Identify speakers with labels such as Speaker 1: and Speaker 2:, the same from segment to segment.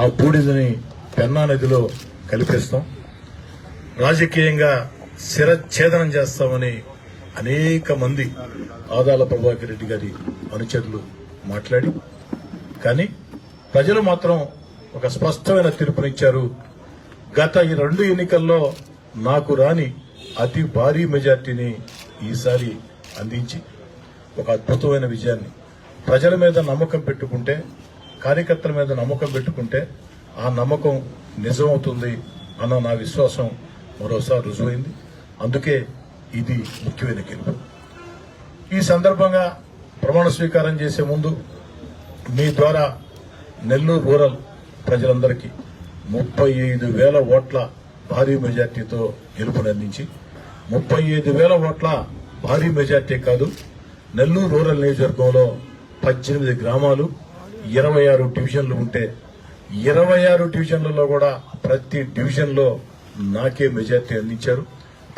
Speaker 1: ఆ బూడిదని పెన్నా నదిలో కలిపేస్తాం. రాజకీయంగా శిరఛేదనం చేస్తామని అనేక మంది ఆదాల ప్రభాకర్ రెడ్డి గారి అనుచరులు మాట్లాడి కానీ ప్రజలు మాత్రం ఒక స్పష్టమైన తీర్పునిచ్చారు. గత ఈ రెండు ఎన్నికల్లో నాకు రాని అతి భారీ మెజార్టీని ఈసారి అందించి ఒక అద్భుతమైన విజయాన్ని ప్రజల మీద నమ్మకం పెట్టుకుంటే కార్యకర్తల మీద నమ్మకం పెట్టుకుంటే ఆ నమ్మకం నిజమవుతుంది అన్న నా విశ్వాసం మరోసారి రుజువైంది. అందుకే ఇది ముఖ్యమైన గెలుపు ఈ సందర్భంగా ప్రమాణ స్వీకారం చేసే ముందు మీ ద్వారా నెల్లూరు రూరల్ ప్రజలందరికీ ముప్పై ఐదు వేల ఓట్ల భారీ మెజార్టీతో గెలుపునందించి ముప్పై ఐదు వేల ఓట్ల భారీ మెజార్టీ కాదు నెల్లూరు రూరల్ నియోజకవర్గంలో పద్దెనిమిది గ్రామాలు ఇరవై ఆరు డివిజన్లు ఉంటే ఇరవై ఆరు డివిజన్లలో కూడా ప్రతి డివిజన్లో నాకే మెజార్టీ అందించారు.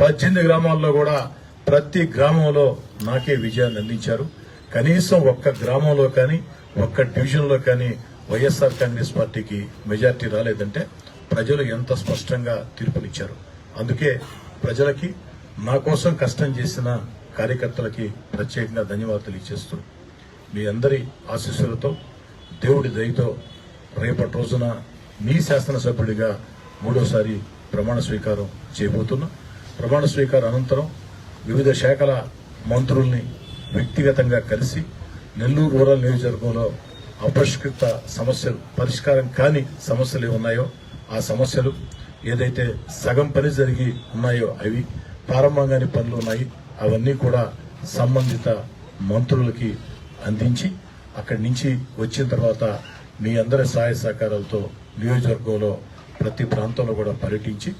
Speaker 1: పద్దెనిమిది గ్రామాల్లో కూడా ప్రతి గ్రామంలో నాకే విజయాన్ని అందించారు. కనీసం ఒక్క గ్రామంలో కానీ ఒక్క డివిజన్లో కానీ వైఎస్ఆర్ కాంగ్రెస్ పార్టీకి మెజార్టీ రాలేదంటే ప్రజలు ఎంత స్పష్టంగా తీర్పునిచ్చారు. అందుకే ప్రజలకి నా కోసం కష్టం చేసిన కార్యకర్తలకి ప్రత్యేకంగా ధన్యవాదాలు ఇచ్చేస్తూ మీ అందరి ఆశీస్సులతో దేవుడి దయతో రేపటి రోజున మీ శాసనసభ్యుడిగా మూడోసారి ప్రమాణ స్వీకారం చేయబోతున్నా. ప్రమాణ స్వీకారం అనంతరం వివిధ శాఖల మంత్రుల్ని వ్యక్తిగతంగా కలిసి నెల్లూరు రూరల్ నియోజకవర్గంలో అపరిష్కృత సమస్యలు పరిష్కారం కాని సమస్యలు ఉన్నాయో ఆ సమస్యలు ఏదైతే సగం పని జరిగి ఉన్నాయో అవి ప్రారంభంగాని పనులు ఉన్నాయి. అవన్నీ కూడా సంబంధిత మంత్రులకి అందించి అక్కడి నుంచి వచ్చిన తర్వాత మీ అందరి సహాయ సహకారాలతో నియోజకవర్గంలో ప్రతి ప్రాంతంలో కూడా పర్యటించి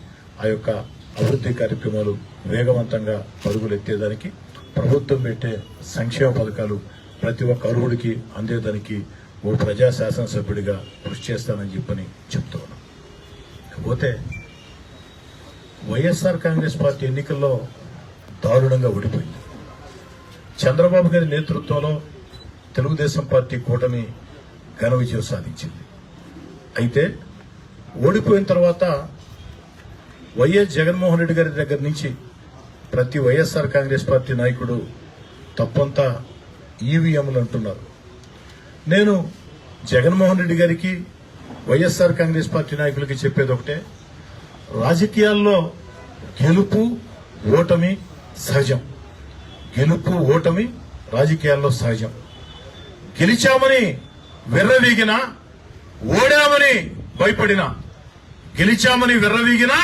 Speaker 1: ఆ యొక్క అభివృద్ధి కార్యక్రమాలు వేగవంతంగా పరుగులు ఎత్తేదానికి ప్రభుత్వం పెట్టే సంక్షేమ పథకాలు ప్రతి ఒక్క అర్హుడికి అందేదానికి ఓ ప్రజా శాసనసభ్యుడిగా కృషి చేస్తానని చెప్పని చెప్తూ ఉన్నాను పోతే వైఎస్ఆర్ కాంగ్రెస్ పార్టీ ఎన్నికల్లో దారుణంగా ఓడిపోయింది. చంద్రబాబు గారి నేతృత్వంలో తెలుగుదేశం పార్టీ కూటమి ఘన విజయం సాధించింది. అయితే ఓడిపోయిన తర్వాత వైఎస్ జగన్మోహన్ రెడ్డి గారి దగ్గర నుంచి ప్రతి వైఎస్ఆర్ కాంగ్రెస్ పార్టీ నాయకుడు తప్పంతా ఈవీఎంలు అంటున్నారు. నేను జగన్మోహన్ రెడ్డి గారికి వైఎస్ఆర్ కాంగ్రెస్ పార్టీ నాయకులకి చెప్పేది ఒకటే రాజకీయాల్లో గెలుపు ఓటమి సహజం. గెలుపు ఓటమి రాజకీయాల్లో సహజం. గెలిచామని విర్రవీగినా ఓడామని భయపడినా. గెలిచామని విర్రవీగినా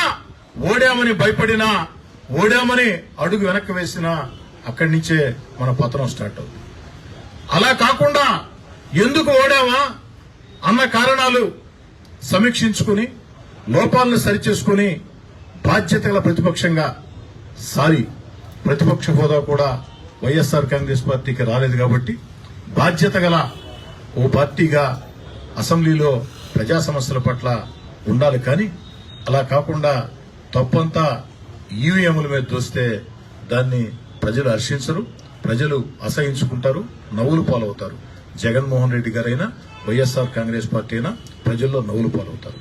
Speaker 1: ఓడామని భయపడినా ఓడామని అడుగు వెనక్కి వేసినా అక్కడి నుంచే మన పతనం స్టార్ట్ అవుతుంది. అలా కాకుండా ఎందుకు ఓడామా అన్న కారణాలు సమీక్షించుకుని లోపాలను సరిచేసుకుని బాధ్యత గల ప్రతిపక్షంగా సారీ ప్రతిపక్ష హోదా కూడా వైఎస్ఆర్ కాంగ్రెస్ పార్టీకి రాలేదు కాబట్టి బాధ్యత గల ఓ పార్టీగా అసెంబ్లీలో ప్రజా సమస్యల పట్ల ఉండాలి. కానీ అలా కాకుండా తప్పంతా ఈవీఎంల మీద దోస్తే దాన్ని ప్రజలు హర్షించరు ప్రజలు అసహించుకుంటారు నవ్వులు పాలవుతారు. జగన్మోహన్ రెడ్డి గారైనా వైఎస్ఆర్ కాంగ్రెస్ పార్టీ అయినా ప్రజల్లో నవ్వులు పాలవుతారు.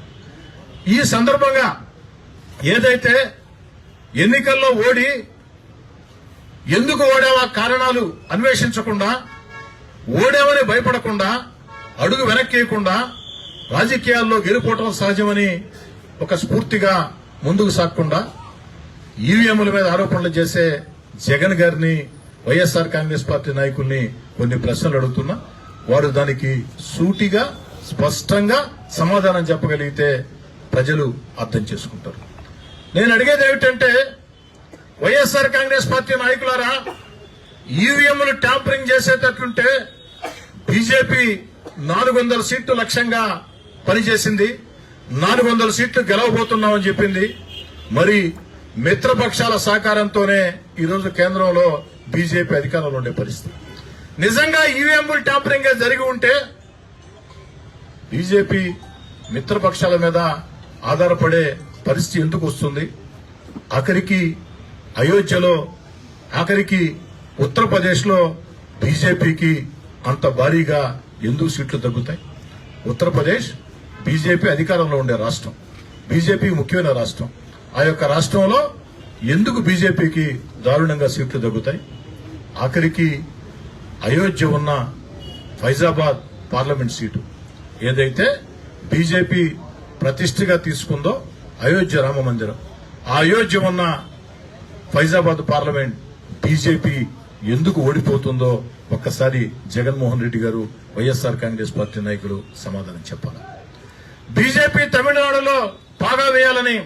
Speaker 1: ఈ సందర్భంగా ఏదైతే ఎన్నికల్లో ఓడి ఎందుకు ఓడావా కారణాలు అన్వేషించకుండా ఓడేమని భయపడకుండా అడుగు వెనక్కేయకుండా రాజకీయాల్లో గెలుపోవటం సహజమని ఒక స్ఫూర్తిగా ముందుకు సాగకుండా ఈవీఎంల మీద ఆరోపణలు చేసే జగన్ గారిని వైఎస్ఆర్ కాంగ్రెస్ పార్టీ నాయకుల్ని కొన్ని ప్రశ్నలు అడుగుతున్నా. వారు దానికి సూటిగా స్పష్టంగా సమాధానం చెప్పగలిగితే ప్రజలు అర్థం చేసుకుంటారు. నేను అడిగేది ఏమిటంటే వైఎస్ఆర్ కాంగ్రెస్ పార్టీ నాయకులారా ఈవీఎంలు ట్యాంపరింగ్ చేసేటట్లుంటే బీజేపీ నాలుగు వందల సీట్లు లక్ష్యంగా పనిచేసింది. నాలుగు వందల సీట్లు గెలవబోతున్నామని చెప్పింది. మరి మిత్రపక్షాల సహకారంతోనే ఈరోజు కేంద్రంలో బీజేపీ అధికారంలో ఉండే పరిస్థితి. నిజంగా ఈవీఎంలు ట్యాంపరింగ్ జరిగి ఉంటే బీజేపీ మిత్రపక్షాల మీద ఆధారపడే పరిస్థితి ఎందుకు వస్తుంది? ఆఖరికి అయోధ్యలో ఆఖరికి ఉత్తరప్రదేశ్లో బీజేపీకి అంత భారీగా ఎందుకు సీట్లు తగ్గుతాయి? ఉత్తరప్రదేశ్ బీజేపీ అధికారంలో ఉండే రాష్ట్రం. బీజేపీ ముఖ్యమైన రాష్ట్రం. ఆ యొక్క రాష్ట్రంలో ఎందుకు బీజేపీకి దారుణంగా సీట్లు తగ్గుతాయి? ఆఖరికి అయోధ్య ఉన్న ఫైజాబాద్ పార్లమెంట్ సీటు ఏదైతే బీజేపీ ప్రతిష్టగా తీసుకుందో అయోధ్య రామ మందిరం. ఆ అయోధ్య ఉన్న ఫైజాబాద్ పార్లమెంట్ బీజేపీ ఎందుకు ఓడిపోతుందో ఒక్కసారి జగన్మోహన్ రెడ్డి గారు వైఎస్ఆర్ కాంగ్రెస్ పార్టీ నాయకులు సమాధానం చెప్పాలి? బీజేపీ తమిళనాడులో పాగా వేయాలని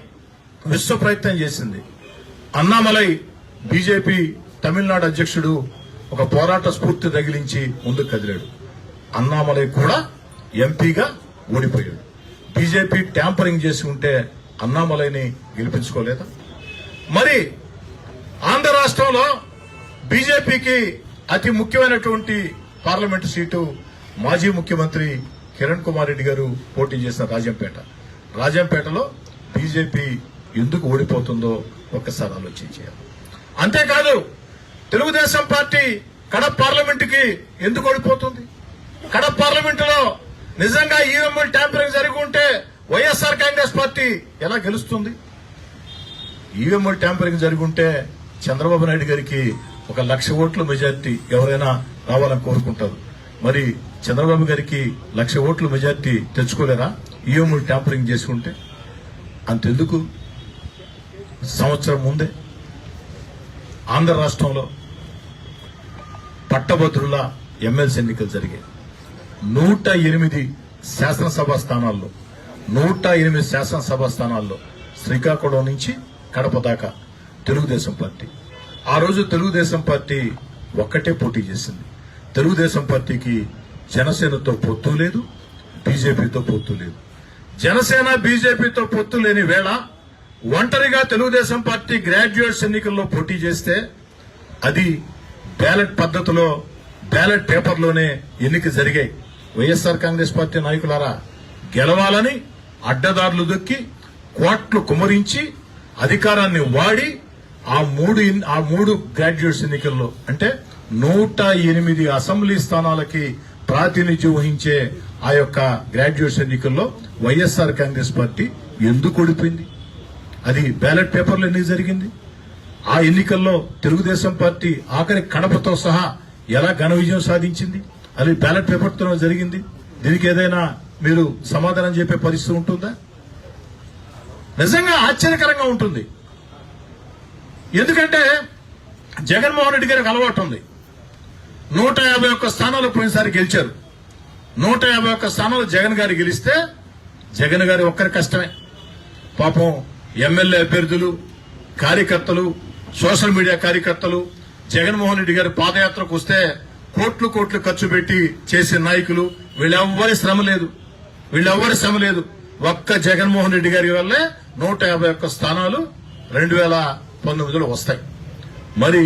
Speaker 1: విశ్వ ప్రయత్నం చేసింది. అన్నామలై బీజేపీ తమిళనాడు అధ్యక్షుడు ఒక పోరాట స్ఫూర్తి తగిలించి ముందుకు కదిలాడు. అన్నామలై కూడా ఎంపీగా ఓడిపోయాడు. బీజేపీ ట్యాంపరింగ్ చేసి ఉంటే అన్నామలైని గెలిపించుకోలేదా? మరి ఆంధ్ర రాష్ట్రంలో బీజేపీకి అతి ముఖ్యమైనటువంటి పార్లమెంటు సీటు మాజీ ముఖ్యమంత్రి కిరణ్ కుమార్ రెడ్డి గారు పోటీ చేసిన రాజంపేట. రాజంపేటలో బీజేపీ ఎందుకు ఓడిపోతుందో ఒక్కసారి ఆలోచించారు అంతేకాదు తెలుగుదేశం పార్టీ కడప పార్లమెంటుకి ఎందుకు ఓడిపోతుంది? కడప పార్లమెంటులో నిజంగా ఈవెంఎల్ ట్యాంపరింగ్ జరిగి ఉంటే వైఎస్ఆర్ కాంగ్రెస్ పార్టీ ఎలా గెలుస్తుంది? ఈవెంఎల్ ట్యాంపరింగ్ జరిగి ఉంటే చంద్రబాబు నాయుడు గారికి ఒక లక్ష ఓట్ల మెజార్టీ ఎవరైనా రావాలని కోరుకుంటారు. మరి చంద్రబాబు గారికి లక్ష ఓట్ల మెజార్టీ తెచ్చుకోలేరా? ఈవీఎంలు ట్యాంపరింగ్ చేసుకుంటే? అంతెందుకు? సంవత్సరం ముందే ఆంధ్ర రాష్ట్రంలో పట్టభద్రుల ఎమ్మెల్సీ ఎన్నికలు జరిగాయి. నూట ఎనిమిది శాసనసభ స్థానాల్లో నూట ఎనిమిది శాసనసభ స్థానాల్లో శ్రీకాకుళం నుంచి కడప దాకా తెలుగుదేశం పార్టీ. ఆ రోజు తెలుగుదేశం పార్టీ ఒక్కటే పోటీ చేసింది. తెలుగుదేశం పార్టీకి జనసేనతో పొత్తు లేదు బీజేపీతో పొత్తు లేదు. జనసేన బీజేపీతో పొత్తు లేని వేళ ఒంటరిగా తెలుగుదేశం పార్టీ గ్రాడ్యుయేట్స్ ఎన్నికల్లో పోటీ చేస్తే అది బ్యాలెట్ పద్ధతిలో బ్యాలెట్ పేపర్లోనే ఎన్నిక జరిగాయి. వైఎస్ఆర్ కాంగ్రెస్ పార్టీ నాయకులారా గెలవాలని అడ్డదారులు దొక్కి కోట్లు కుమరించి అధికారాన్ని వాడి ఆ మూడు ఆ మూడు గ్రాడ్యుయేట్స్ ఎన్నికల్లో అంటే నూట ఎనిమిది అసెంబ్లీ స్థానాలకి ప్రాతినిధ్యం వహించే ఆ యొక్క గ్రాడ్యుయేట్స్ ఎన్నికల్లో వైఎస్ఆర్ కాంగ్రెస్ పార్టీ ఎందుకు ఓడిపోయింది? అది బ్యాలెట్ పేపర్లో ఎందుకు జరిగింది? ఆ ఎన్నికల్లో తెలుగుదేశం పార్టీ ఆఖరి కడపతో సహా ఎలా ఘన విజయం సాధించింది? అది బ్యాలెట్ పేపర్తో జరిగింది. దీనికి ఏదైనా మీరు సమాధానం చెప్పే పరిస్థితి ఉంటుందా? నిజంగా ఆశ్చర్యకరంగా ఉంటుంది. ఎందుకంటే జగన్మోహన్ రెడ్డి గారికి అలవాటు ఉంది. నూట యాభై ఒక్క స్థానాలు పోయినసారి గెలిచారు. నూట యాభై ఒక్క స్థానాలు జగన్ గారు గెలిస్తే జగన్ గారి ఒక్కరి కష్టమే. పాపం ఎమ్మెల్యే అభ్యర్థులు కార్యకర్తలు సోషల్ మీడియా కార్యకర్తలు జగన్మోహన్ రెడ్డి గారి పాదయాత్రకు వస్తే కోట్లు కోట్లు ఖర్చు పెట్టి చేసే నాయకులు వీళ్ళెవ్వరి శ్రమ లేదు. వీళ్ళెవ్వరి శ్రమ లేదు. ఒక్క జగన్మోహన్ రెడ్డి గారి వల్లే నూట యాభై ఒక్క స్థానాలు రెండు వేల పంతొమ్మిదిలో వస్తాయి. మరి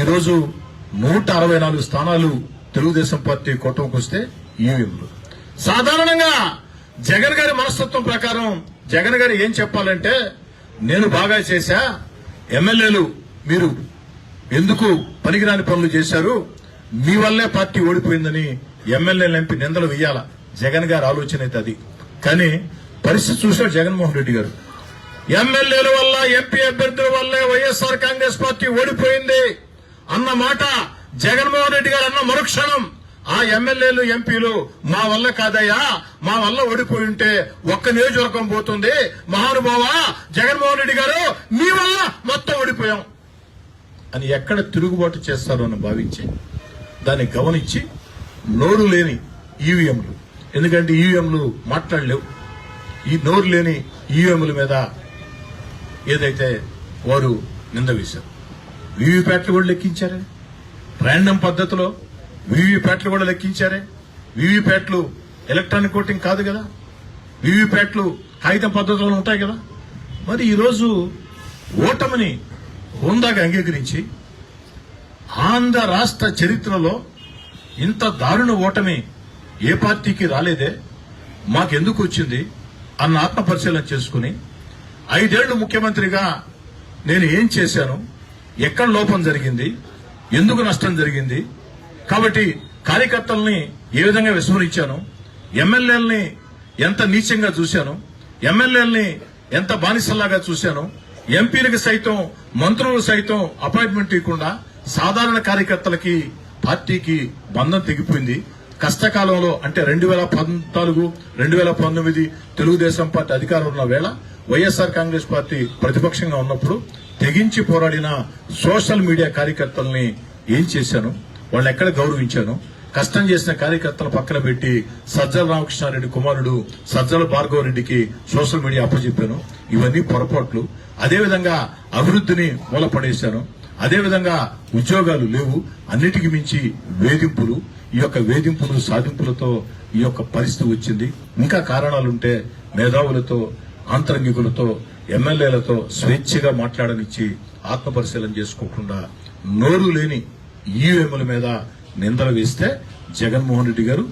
Speaker 1: ఈరోజు నూట అరవై నాలుగు స్థానాలు తెలుగుదేశం పార్టీ కూటమికి వస్తే ఈవీఎంలు సాధారణంగా జగన్ గారి మనస్తత్వం ప్రకారం జగన్ గారు ఏం చెప్పాలంటే నేను బాగా చేశా ఎమ్మెల్యేలు మీరు ఎందుకు పనికిరాని పనులు చేశారు? మీ వల్లే పార్టీ ఓడిపోయిందని ఎమ్మెల్యేలు ఎంపీ నిందలు వేయాల? జగన్ గారి ఆలోచన అయితే అది. కానీ పరిస్థితి చూశాడు జగన్మోహన్ రెడ్డి గారు ఎమ్మెల్యేల వల్ల ఎంపీ అభ్యర్థుల వల్లే వైఎస్ఆర్ కాంగ్రెస్ పార్టీ ఓడిపోయింది అన్న మాట జగన్మోహన్ రెడ్డి గారు అన్న మరుక్షణం. ఆ ఎమ్మెల్యేలు ఎంపీలు మా వల్ల కాదయ్యా మా వల్ల ఓడిపోయి ఉంటే ఒక్క నియోజకవర్గం పోతుంది. మహానుభావ జగన్మోహన్ రెడ్డి గారు మీ వల్ల మొత్తం ఓడిపోయాం. అని ఎక్కడ తిరుగుబాటు చేస్తారో అని భావించి దాన్ని గమనించి నోరు లేని ఈవీఎంలు. ఎందుకంటే ఈవీఎంలు మాట్లాడలేవు. ఈ నోరు లేని ఈవీఎంల మీద ఏదైతే వారు నింద వేశారు. వీవీప్యాట్లు కూడా లెక్కించారే? ర్యాండమ్ పద్ధతిలో వీవీప్యాట్లు కూడా లెక్కించారే? వీవీప్యాట్లు ఎలక్ట్రానిక్ ఓటింగ్ కాదు కదా? వీవీప్యాట్లు కాగితం పద్ధతిలో ఉంటాయి కదా? మరి ఈరోజు ఓటమిని హోందాగా అంగీకరించి ఆంధ్ర రాష్ట్ర చరిత్రలో ఇంత దారుణ ఓటమి ఏ పార్టీకి రాలేదే? మాకెందుకు వచ్చింది? అన్న ఆత్మపరిశీలన చేసుకుని ఐదేళ్ళు ముఖ్యమంత్రిగా నేను ఏం చేశాను? ఎక్కడ లోపం జరిగింది? ఎందుకు నష్టం జరిగింది? కాబట్టి కార్యకర్తల్ని ఏ విధంగా విస్మరించాను? ఎమ్మెల్యేలని ఎంత నీచంగా చూశాను? ఎమ్మెల్యేలని ఎంత బానిసల్లాగా చూశాను? ఎంపీలకు సైతం మంత్రులకు సైతం అపాయింట్మెంట్ ఇవ్వకుండా సాధారణ కార్యకర్తలకి పార్టీకి బంధం తెగిపోయింది. కష్టకాలంలో అంటే రెండు వేల పద్నాలుగు రెండు వేల పంతొమ్మిది తెలుగుదేశం పార్టీ అధికారం ఉన్న వేళ వైఎస్ఆర్ కాంగ్రెస్ పార్టీ ప్రతిపక్షంగా ఉన్నప్పుడు తెగించి పోరాడిన సోషల్ మీడియా కార్యకర్తల్ని ఏం చేశాను? వాళ్ళని ఎక్కడ గౌరవించాను? కష్టం చేసిన కార్యకర్తల పక్కన పెట్టి సజ్జల రామకృష్ణారెడ్డి కుమారుడు సజ్జల భార్గవ రెడ్డికి సోషల్ మీడియా అప్పచెప్పాను. ఇవన్నీ పొరపాట్లు. అదేవిధంగా అభివృద్ధిని మూలపడేశాను. అదేవిధంగా ఉద్యోగాలు లేవు. అన్నిటికి మించి వేధింపులు. ఈ యొక్క వేధింపులు సాధింపులతో ఈ యొక్క పరిస్థితి వచ్చింది. ఇంకా కారణాలుంటే మేధావులతో ఆంతరంగికులతో ఎమ్మెల్యేలతో స్వేచ్ఛగా మాట్లాడనిచ్చి ఆత్మపరిశీలన చేసుకోకుండా నోరు లేని ఈవీఎంల మీద నిందలు వేస్తే జగన్మోహన్ రెడ్డి గారు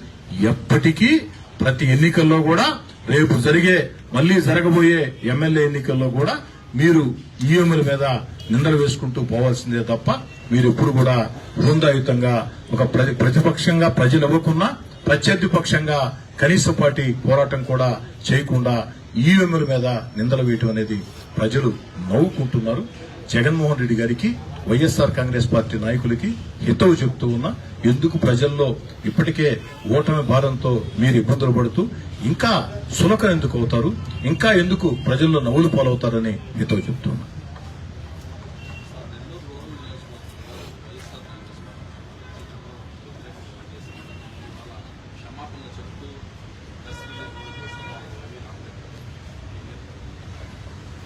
Speaker 1: ఎప్పటికీ ప్రతి ఎన్నికల్లో కూడా రేపు జరిగే మళ్ళీ జరగబోయే ఎమ్మెల్యే ఎన్నికల్లో కూడా మీరు ఈఎంల మీద నిందలు వేసుకుంటూ పోవాల్సిందే తప్ప మీరు ఎప్పుడు కూడా హృందాయుతంగా ఒక ప్రతి ప్రతిపక్షంగా ప్రజలు ఇవ్వకున్నా ప్రత్యర్థి పక్షంగా కనీసపాటి పోరాటం కూడా చేయకుండా ఈవీఎంల మీద నిందలు వేయటం అనేది ప్రజలు నవ్వుకుంటున్నారు. జగన్మోహన్ రెడ్డి గారికి వైఎస్ఆర్ కాంగ్రెస్ పార్టీ నాయకులకి హితవు చెప్తూ ఉన్నా ఎందుకు ప్రజల్లో ఇప్పటికే ఓటమి భారంతో మీరు ఇబ్బందులు పడుతూ ఇంకా సులకం ఎందుకు అవుతారు? ఇంకా ఎందుకు ప్రజల్లో నవ్వులు పాలవుతారని హితవు చెప్తున్నా